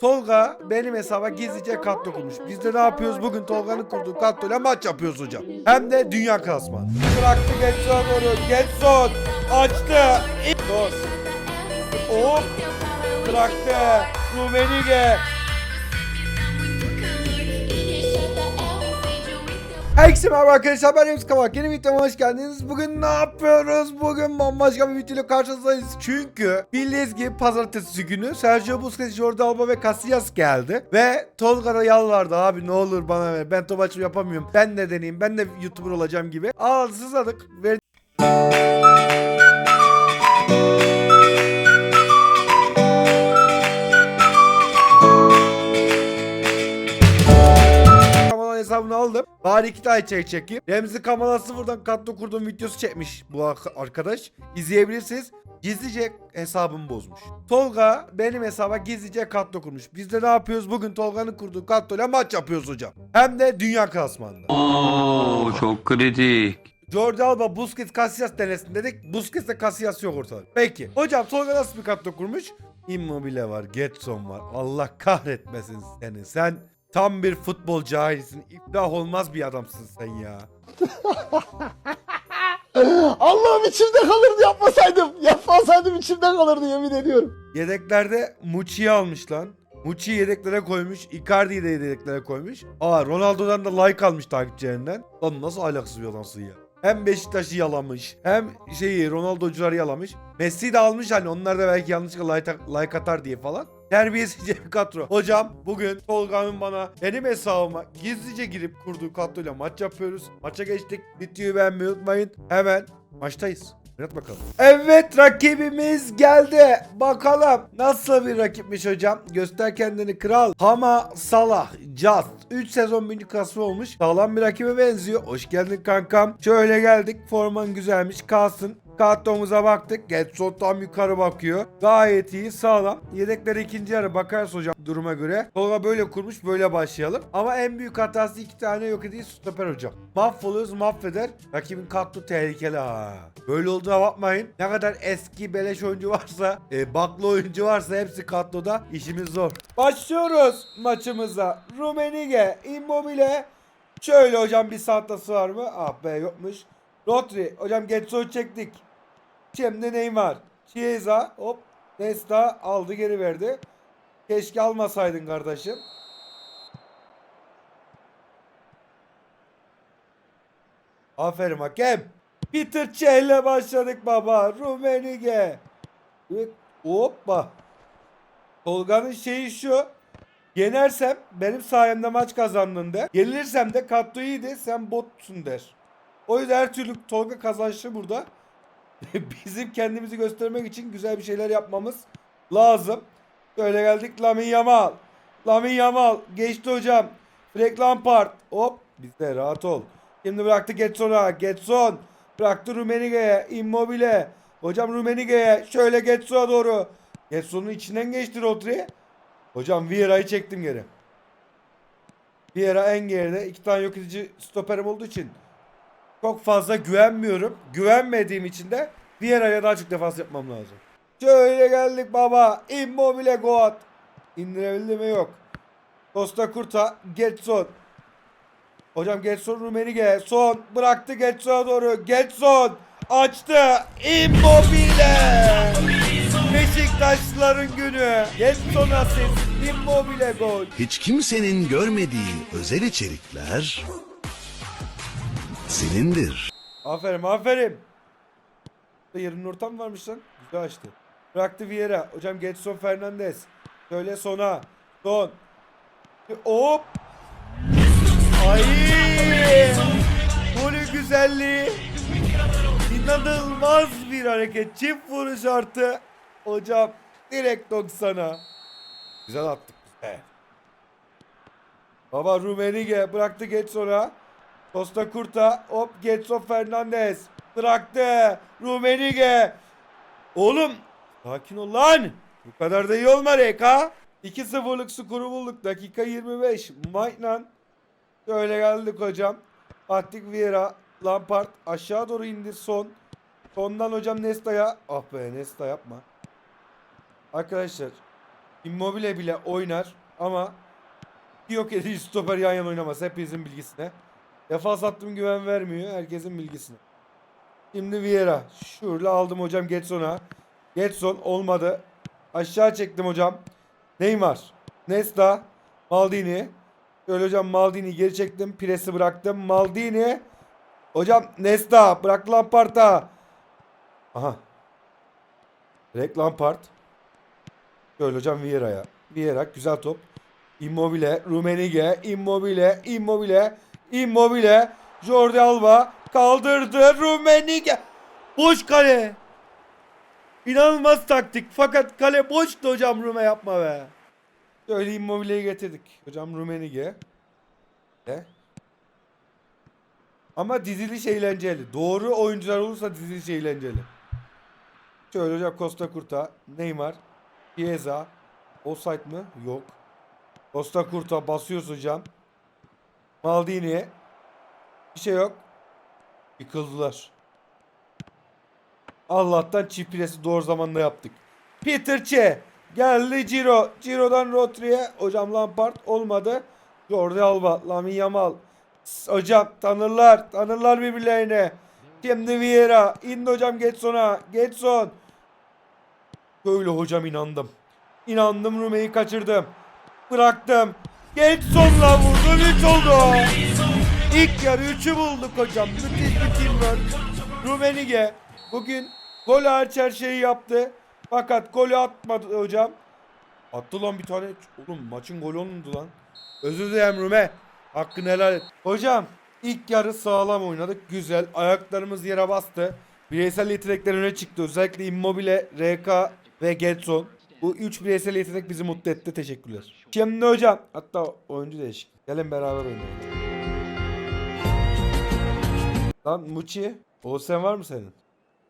Tolga benim hesaba gizlice kadro kurmuş. Biz de ne yapıyoruz? Bugün Tolga'nın kurduğu kadroyla maç yapıyoruz hocam. Hem de dünya klasmanı. Bıraktı Getson onu. Getson açtı. Dos. Hop. Bıraktı. Rumenige. Herkese merhaba arkadaşlar ben Remzi Kavak yeni videoma hoş geldiniz. Bugün ne yapıyoruz? Bugün bambaşka bir videoyla karşınızdayız. Çünkü bildiğiniz gibi pazartesi günü Sergio Busquets, Jordi Alba ve Casillas geldi. Ve Tolga da yalvardı abi ne olur bana ver. Ben top yapamıyorum. Ben de deneyeyim. Ben de YouTuber olacağım gibi. Ağladı sızladık. Ver Bari iki tane çek çekeyim. Remzi Kamala sıfırdan katlı kurduğum videosu çekmiş bu ar- arkadaş. İzleyebilirsiniz. Gizlice hesabımı bozmuş. Tolga benim hesaba gizlice katlo kurmuş. Biz de ne yapıyoruz? Bugün Tolga'nın kurduğu katloyla maç yapıyoruz hocam. Hem de dünya klasmanında. Oo çok kritik. Jordi Alba, Busquets, Casillas denesin dedik. Busquets de Casillas yok ortada. Peki. Hocam Tolga nasıl bir kadro kurmuş? Immobile var, Getson var. Allah kahretmesin seni. Sen tam bir futbol cahilisin. İflah olmaz bir adamsın sen ya. Allah'ım içimde kalırdı yapmasaydım. Yapmasaydım içimde kalırdı yemin ediyorum. Yedeklerde Muçi'yi almış lan. Muçi'yi yedeklere koymuş. Icardi'yi de yedeklere koymuş. Aa Ronaldo'dan da like almış takipçilerinden. Lan nasıl ahlaksız bir adamsın ya. Hem Beşiktaş'ı yalamış. Hem şeyi Ronaldo'cuları yalamış. Messi de almış hani onlar da belki yanlışlıkla like, like atar diye falan. Terbiyesizce bir kadro. Hocam bugün Tolga'nın bana benim hesabıma gizlice girip kurduğu kadroyla maç yapıyoruz. Maça geçtik. Videoyu beğenmeyi unutmayın. Hemen maçtayız. Yat bakalım. Evet rakibimiz geldi. Bakalım nasıl bir rakipmiş hocam. Göster kendini kral. Hama Salah Just 3 sezon birinci klasman olmuş. Sağlam bir rakibe benziyor. Hoş geldin kankam. Şöyle geldik. Forman güzelmiş. Kalsın. Kartumuza baktık. Getson tam yukarı bakıyor. Gayet iyi sağlam. Yedeklere ikinci yarı bakarız hocam duruma göre. Tolga böyle kurmuş böyle başlayalım. Ama en büyük hatası iki tane yok edici stoper hocam. Mahvoluyoruz mahveder. Rakibin katlı tehlikeli ha. Böyle olduğuna bakmayın. Ne kadar eski beleş oyuncu varsa, e, baklı oyuncu varsa hepsi katloda. işimiz zor. Başlıyoruz maçımıza. Rumenige, Immobile. Şöyle hocam bir santası var mı? Ah be yokmuş. Rodri. Hocam Getson çektik. Şimdi Neymar. Chiesa. Hop. Nesta aldı geri verdi. Keşke almasaydın kardeşim. Aferin hakem. Peter Çeh başladık baba. Rumenige. Hoppa. Tolga'nın şeyi şu. Yenersem benim sayemde maç kazandın der. Yenilirsem de Katto iyiydi sen botsun der. O yüzden her türlü Tolga kazançlı burada. Bizim kendimizi göstermek için güzel bir şeyler yapmamız lazım. Böyle geldik Lamin Yamal. Lamin Yamal geçti hocam. Frank Lampard. Hop bizde rahat ol. Şimdi bıraktı Getson'a. Getson bıraktı Rumenige'ye. Immobile. Hocam Rumenige'ye. Şöyle Getson'a doğru. Getson'un içinden geçti Rodri. Hocam Vieira'yı çektim geri. Vieira en geride. iki tane yok edici stoperim olduğu için çok fazla güvenmiyorum. Güvenmediğim için de Vieira'ya daha çok defans yapmam lazım. Şöyle geldik baba. Immobile Goat. İndirebildi mi yok. Costa Curta. Getson. Hocam Getson Rumenige. Son. Bıraktı Getson'a doğru. Getson. Açtı. Immobile. Beşiktaşlıların günü. Getson asist. Immobile gol. Hiç kimsenin görmediği özel içerikler senindir. Aferin aferin. Yarın ortam varmış lan. Güzel açtı. Bıraktı Vieira. Hocam Getson Fernandez. Şöyle sona. Son. Hop. Ay. Golü güzelliği. İnanılmaz bir hareket. Çift vuruş artı. Hocam direkt 90'a. Güzel attık. Evet. Baba Rumenige bıraktı Getson'a. Costa Curta hop Getson Fernandez. Bıraktı. Rumenige. Oğlum sakin ol lan. Bu kadar da iyi olma Reka. 2-0'lık skoru bulduk. Dakika 25 Maitland şöyle geldik hocam. Patrick Vieira Lampard aşağı doğru indir son. Sondan hocam Nesta'ya. Ah be Nesta yapma. Arkadaşlar Immobile bile oynar ama yok edici stoper yan yana oynamaz. Hepinizin bilgisine. Defans attım güven vermiyor. Herkesin bilgisine. Şimdi Vieira. Şöyle aldım hocam Getson'a. Getson olmadı. Aşağı çektim hocam. Neymar. Nesta. Maldini. Şöyle hocam Maldini geri çektim. Presi bıraktım. Maldini. Hocam Nesta. Bırak Lampard'a. Aha. Direkt Lampard. Şöyle hocam Vieira'ya. Vieira güzel top. Immobile, Rumenige, Immobile, Immobile, Immobile, Jordi Alba kaldırdı Rumenige. Boş kale. İnanılmaz taktik fakat kale boştu hocam Rume yapma be. Şöyle Immobile'yi getirdik. Hocam Rumenige. De. Ama diziliş eğlenceli. Doğru oyuncular olursa diziliş eğlenceli. Şöyle hocam Costa Curta, Neymar, Chiesa. Offside mı? Yok. Costa Curta basıyoruz hocam. Maldini. Bir şey yok. Yıkıldılar. Allah'tan çift doğru zamanda yaptık. Peter Che. Geldi Ciro. Ciro'dan Rotri'ye. Hocam Lampard olmadı. Jordi Alba. Lamin Yamal. Hocam tanırlar. Tanırlar birbirlerine. Şimdi Vieira. İndi hocam Getson'a. Getson. Böyle hocam inandım. İnandım Rume'yi kaçırdım. Bıraktım. Getson'la vurdum 3 oldu. İlk yarı 3'ü bulduk hocam. Müthiş bir teamwork. Rumenige bugün gol hariç her şeyi yaptı. Fakat golü atmadı hocam. Attı lan bir tane. Oğlum maçın golü onundu lan. Özür dilerim Rume. Hakkını helal et. Hocam ilk yarı sağlam oynadık. Güzel. Ayaklarımız yere bastı. Bireysel yetenekler öne çıktı. Özellikle Immobile, RK ve Getson. Bu üç bireysel yetenek bizi mutlu etti. Teşekkürler. Şimdi hocam. Hatta oyuncu değişik. Gelin beraber oynayalım. Lan Muçi. O sen var mı senin?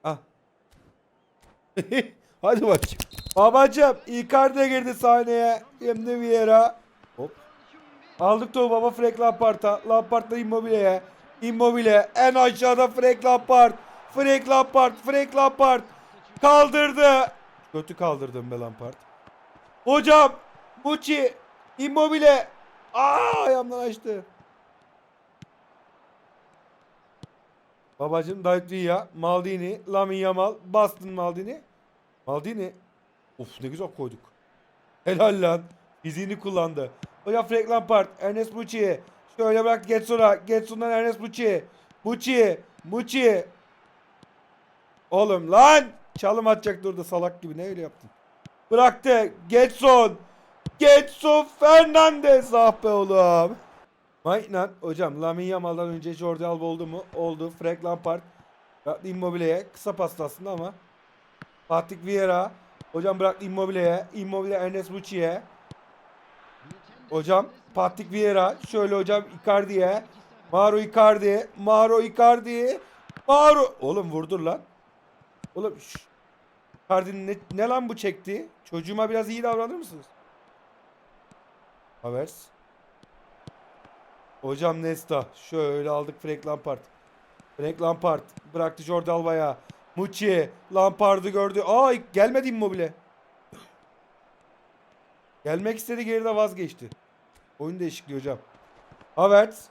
Ah. Hadi bakayım. Babacım Icardi girdi sahneye. Şimdi Vieira. Hop. Aldık topu baba Frank Lampard'a. Lampard'la Immobile'ye. Immobile en aşağıda Frank Lampard. Frank Lampard. Frank Lampard. Kaldırdı. Kötü kaldırdım be Lampard. Hocam. Muçi. Immobile. Aa ayağımdan açtı. Babacım David Villa, Maldini, Lamin Yamal, bastın Maldini. Maldini. Of ne güzel koyduk. Helal lan. Fiziğini kullandı. Hocam Frank Lampard, Ernest Muçi. Şöyle bırak Getson'a. Getson'dan Ernest Muçi. Muçi. Muçi. Oğlum lan. Çalım atacaktı orada salak gibi. Ne öyle yaptın? Bıraktı. Getson. Getson Fernandez. Ah be oğlum. Aynen hocam Lamin Yamal'dan önce Jordi Alba oldu mu? Oldu. Frank Lampard. Immobile'ye. Kısa paslı aslında ama. Patrick Vieira. Hocam bıraktı Immobile'ye. Immobile Ernest Muçi'ye. Hocam Patrick Vieira. Şöyle hocam Icardi'ye. Mauro Icardi. Mauro Icardi. Mauro. Oğlum vurdur lan. Oğlum şş. Icardi'nin ne, ne lan bu çekti? Çocuğuma biraz iyi davranır mısınız? Havers. Hocam Nesta. Şöyle aldık Frank Lampard. Frank Lampard bıraktı Jordi Alba'ya. Muçi Lampard'ı gördü. Aa gelmedi Immobile. Gelmek istedi geride vazgeçti. Oyun değişikliği hocam. Havertz.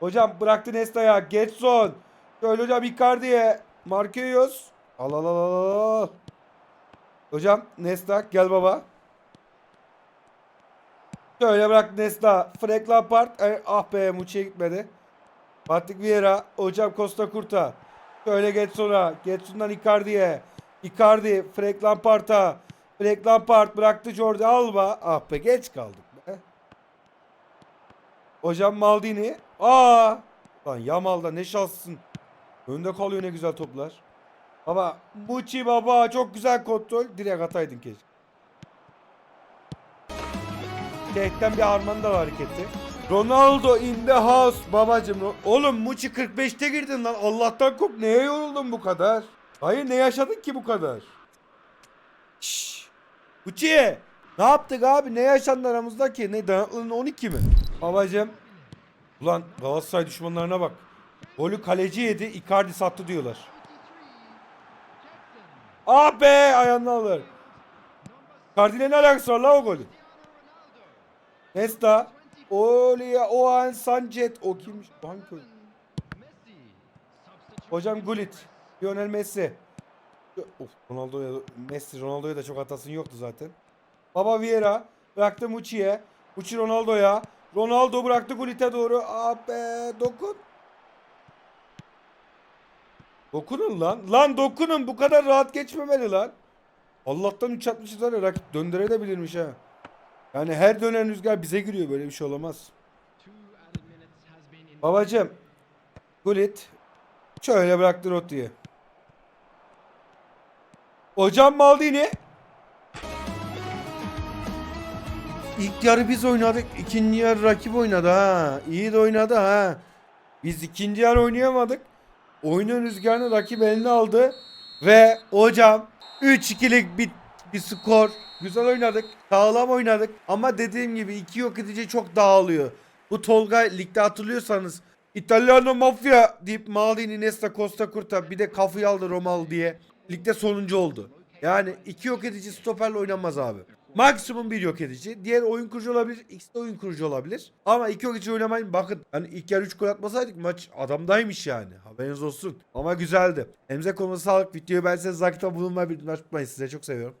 Hocam bıraktı Nesta'ya. Getson. Şöyle hocam Icardi'ye. Marquinhos. Al al al al. Hocam Nesta gel baba. Şöyle bırak Nesta. Frank Lampard. E, ah be Muçi'ye gitmedi. Patrick Vieira. Hocam Costa Curta. Şöyle Getson'a. Getson'dan Icardi'ye. Icardi. Frank Lampard'a. Frank Lampard bıraktı Jordi Alba. Ah be geç kaldık be. Hocam Maldini. Aa! Lan Yamal'da ne şanslısın. Önde kalıyor ne güzel toplar. Baba Muçi baba çok güzel kontrol. Direkt ataydın keşke. Tekten bir Armando da hareketi. Ronaldo in the house babacım. Oğlum Muçi 45'te girdin lan. Allah'tan kork. Neye yoruldun bu kadar? Hayır ne yaşadın ki bu kadar? Şşş. Muçi. Ne yaptık abi? Ne yaşandı aramızda ki? Ne dayanıklılığın 12 mi? Babacım. Ulan Galatasaray düşmanlarına bak. Golü kaleci yedi. Icardi sattı diyorlar. Ah be ayağını alır. Icardi'yle ne alakası var la o golün? Nesta. Olia Oan Sanchez. O kimmiş? Banko. Hocam Gullit. Lionel Messi. Of Ronaldo'ya Messi Ronaldo'ya da çok hatasın yoktu zaten. Baba Vieira bıraktı Muçi'ye. Muçi Ronaldo'ya. Ronaldo bıraktı Gullit'e doğru. Abi dokun. Dokunun lan. Lan dokunun bu kadar rahat geçmemeli lan. Allah'tan 3 atmışız ya rakip döndürebilirmiş ha. Yani her dönen rüzgar bize giriyor böyle bir şey olamaz. Babacım. Gullit. Şöyle bıraktı Rotti'ye. Hocam Maldini. İlk yarı biz oynadık. ikinci yarı rakip oynadı ha. İyi de oynadı ha. Biz ikinci yarı oynayamadık. Oyunun rüzgarını rakip eline aldı. Ve hocam 3-2'lik bir, bir skor. Güzel oynadık. Sağlam oynadık. Ama dediğim gibi iki yok edici çok dağılıyor. Bu Tolga ligde hatırlıyorsanız İtalyano Mafya deyip Maldini, Nesta, Costa Curta bir de kafayı aldı Romal diye. Ligde sonuncu oldu. Yani iki yok edici stoperle oynanmaz abi. Maksimum bir yok edici. Diğer oyun kurucu olabilir. X de oyun kurucu olabilir. Ama iki yok edici oynamayın. Bakın hani ilk yarı 3 gol atmasaydık maç adamdaymış yani. Haberiniz olsun. Ama güzeldi. Elinize kolunuza sağlık. Videoyu ben size zakta bulunmayı bir unutmayın. Size çok seviyorum.